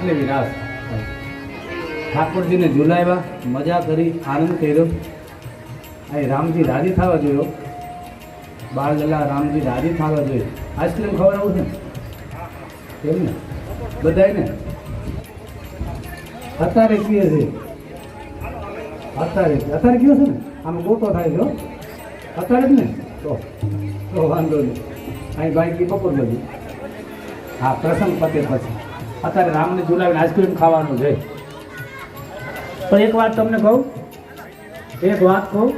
રાસ લેવી રાસ. ઠાકોરજીને ઝુલાવ્યા, મજા કરી, આનંદ કર્યો. અહીં રામજી રાજી થવા જોયો. બાળ ગલા રામજી રાજી થવા જોઈએ આઈસ્ક્રીમ ખવડાવું છે. કેમ ને? બધાય ને અત્યારે પીએ છે. અત્યારે અત્યારે કયો છે ને? આમ ગોતો થાય છે અત્યારે જ ને? તો તો વાંધો નહીં. અહીં બાઈક બપોર બધી હા, પ્રસંગ પતે પછી. અત્યારે રામને ઝુલાવીને આઈસ્ક્રીમ ખાવાનું છે. પણ એક વાત તમને કહું, એક વાત કહું,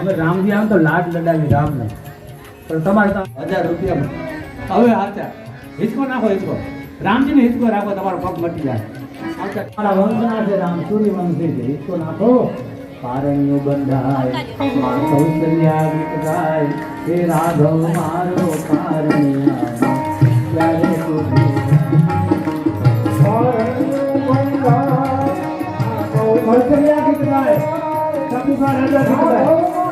અમે રામજી આમ તો લાડ લડાવી રામને. પણ તમારે હજાર રૂપિયા હવે આચા હિચકો નાખો, હિચકો. રામજીને હિચકો રાખો, તમારો પગ મટી જાય. તમારા વંશના છે રામ, સૂર્યવંશી છે. હિચકો નાખો. પારણ્યો બંધાય કૌશલ્યા ગાય હે રાઘવ, મારો પારણ્યા. और चलिए आगे बढ़ाए सबके साथ आगे बढ़ाए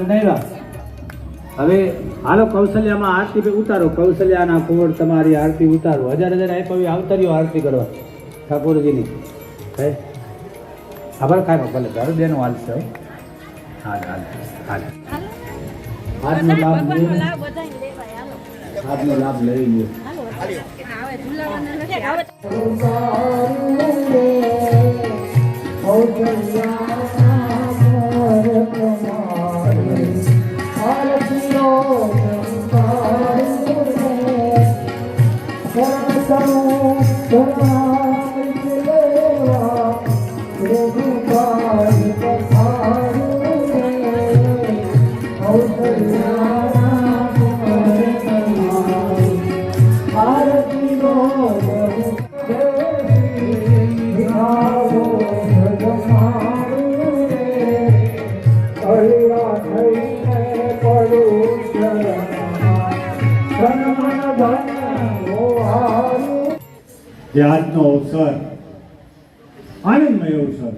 લડાવ્યા હવે હાલો કૌશલ્યામાં આરતી ઉતારો. કૌશલ્યાના કુંવર તમારી આરતી ઉતારો. હજાર હજાર આપ્યા આવતારીઓ આરતી કરવા. ઠાકોરજીની. હે? આભાર ખાય ભલે ઘર બેન હાલશે હો. હાલ હાલ હાલ. આજનો લાભ લઈ આજનો લાભ લઈ લ્યો. Oh, જે આજનો અવસર આનંદમય અવસર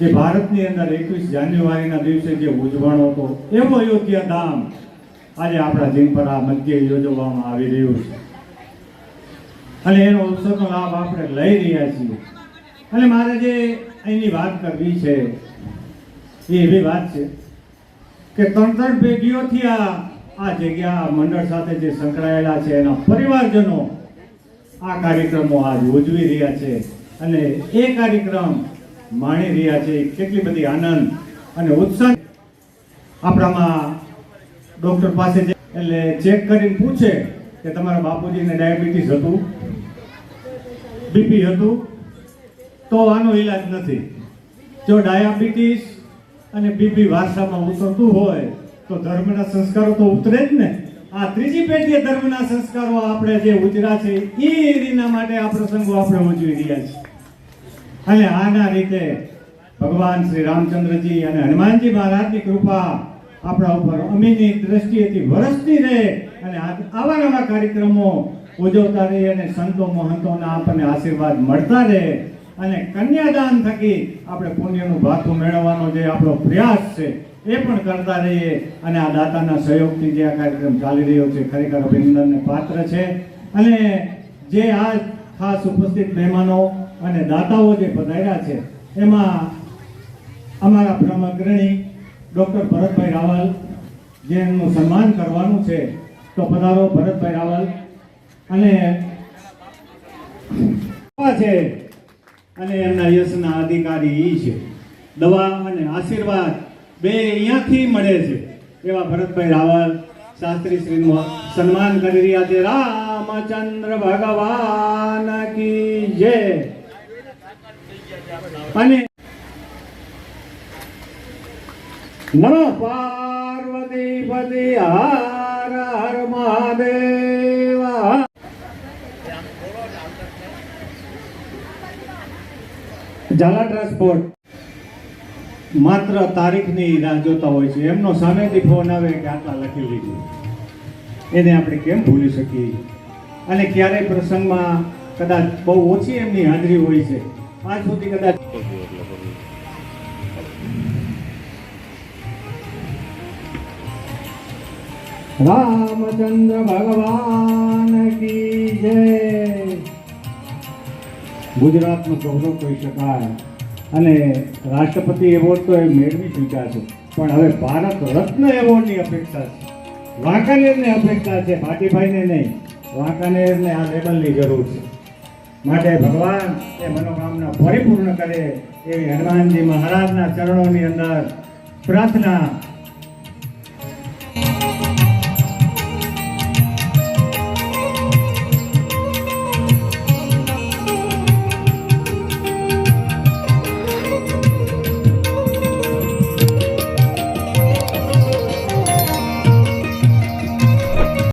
જે ભારતની અંદર એકવીસ જાન્યુઆરીના દિવસે જે ઉજવણો હતો, એવો અયોધ્યા ધામ આજે આપણા દિન પર આ મધ્ય યોજવામાં આવી રહ્યું છે. અને એનો અવસરનો લાભ આપણે લઈ રહ્યા છીએ. અને મારે જે અહીંની વાત કરવી છે, એ એવી વાત છે કે ત્રણ ત્રણ પેઢીઓથી આ આ જગ્યા મંડળ સાથે જે સંકળાયેલા છે, એના પરિવારજનો આ કાર્યક્રમો આજ ઉજવી રહ્યા છે અને એ કાર્યક્રમ માણી રહ્યા છે. કેટલી બધી આનંદ અને ઉત્સાહ આપણામાં ડોક્ટર પાસે એટલે ચેક કરીને પૂછે કે તમારા બાપુજીને ડાયાબિટીસ હતું, બીપી હતું, તો આનો ઈલાજ નથી. જો ડાયાબિટીસ અને બીપી વારસામાં ઉતરતું હોય, તો ધર્મના સંસ્કારો તો ઉતરે જ ને. આ ત્રીજી પેઢીએ ધર્મના સંસ્કારો આપણે જે ઉજરા છે એ રીતના માટે આ પ્રસંગો આપણે ઉજવી રહ્યા છીએ. અને આના રીતે ભગવાન શ્રી રામચંદ્રજી અને હનુમાનજી મહારાજની કૃપા આપણા ઉપર અમીની દ્રષ્ટિએથી વરસતી રહે અને આવા નવા કાર્યક્રમો ઉજવતા રહે અને સંતો મહંતોના આપણને આશીર્વાદ મળતા રહે અને કન્યાદાન થકી આપણે પુણ્યનું ભાથું મેળવવાનો જે આપણો પ્રયાસ છે એ પણ કરતા રહીએ અને આ દાતાના સહયોગથી જે આ કાર્યક્રમ ચાલી રહ્યો છે, ખરેખર અભિનંદનને પાત્ર છે. અને જે આ ખાસ ઉપસ્થિત મહેમાનો અને દાતાઓ જે પધાર્યા છે, એમાં અમારા ભ્રમ અગ્રણી ડૉક્ટર ભરતભાઈ રાવલ જેનું સન્માન કરવાનું છે, તો પધારો ભરતભાઈ રાવલ. અને છે, અને એમના યશના અધિકારી છે. દવા અને આશીર્વાદ બે અહીંયાથી મળે છે. એવા ભરતભાઈ રાવલ શાસ્ત્રી શ્રીનું સન્માન કરી રહ્યા છે. રામચંદ્ર ભગવાન કી જય. અને નમઃ પાર્વતી પતિ હર હર મહાદેવ. ઝાલા ટ્રાન્સપોર્ટ. માત્ર તારીખની રાહ જોતા હોય છે. એમનો સામેથી ફોન આવે કે આટલા લખી લીધું. એને આપણે કેમ ભૂલી શકીએ? અને ક્યારેય પ્રસંગમાં કદાચ બહુ ઓછી એમની હાજરી હોય છે. આજ સુધી કદાચ રામચંદ્ર ભગવાન કી જય. ગુજરાતનું ગૌરવ કહી શકાય. અને રાષ્ટ્રપતિ એવોર્ડ તો એ મેળવી ચૂક્યા છે. પણ હવે ભારત રત્ન એવોર્ડની અપેક્ષા છે. વાંકાનેરને અપેક્ષા છે. ભાટીભાઈને નહીં. વાંકાનેરને આ લેબલની જરૂર છે. માટે ભગવાન એ મનોકામના પરિપૂર્ણ કરે એવી હનુમાનજી મહારાજના ચરણોની અંદર પ્રાર્થના